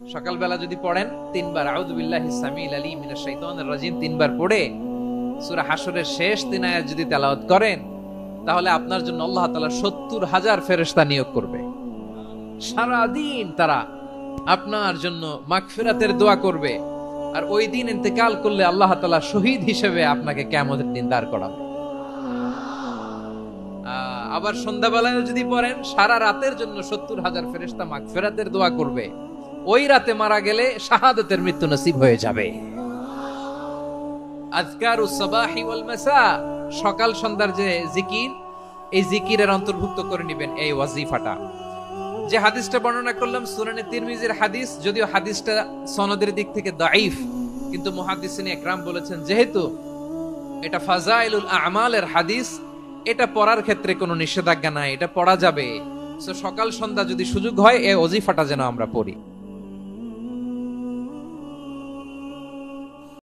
সকালবেলা যদি পড়েন, তিনবার, আউযুবিল্লাহি সামিল আলিম মিনাশ শাইতানির রাজিম, তিনবার পড়ে সূরা হাসরের শেষ তিন আয়াত যদি তেলাওয়াত করেন, তাহলে আপনার জন্য আল্লাহ তালা 70 হাজার ফেরেশতা নিয়োগ করবে। সারা দিন তারা আপনার জন্য মাগফিরাতের দোয়া করবে আর ওই দিন ইন্তেকাল করলে আল্লাহ তাআলা শহীদ হিসেবে আপনাকে কেমন দিন দাঁড় করাবে। আবার সন্ধ্যাবেলায় যদি পড়েন, সারা রাতের জন্য সত্তর হাজার ফেরেস্তা মাগফেরাতের দোয়া করবে। ওই রাতে মারা গেলে শাহাদতের মৃত্যু নসিব হয়ে যাবে। আজকার সাবাহি ওয়াল মাসা সকাল সন্ধ্যার যে জিকির এই জিকিরের অন্তর্ভুক্ত করে নেবেন এই ওয়াজিফাটা। যে হাদিসটা বর্ণনা করলাম সুনানে তিরমিজির হাদিস যদিও হাদিসটা সনদের দিক থেকে দাইফ কিন্তু মুহাদ্দিসিন একরাম বলেছেন যেহেতু এটা ফাজাইলুল আমালের হাদিস এটা পড়ার ক্ষেত্রে কোনো নিষেধাজ্ঞা নাই এটা পড়া যাবে। So, সকাল সন্ধ্যা যদি সুযোগ হয় এই অজিফাটা যেন আমরা পড়ি।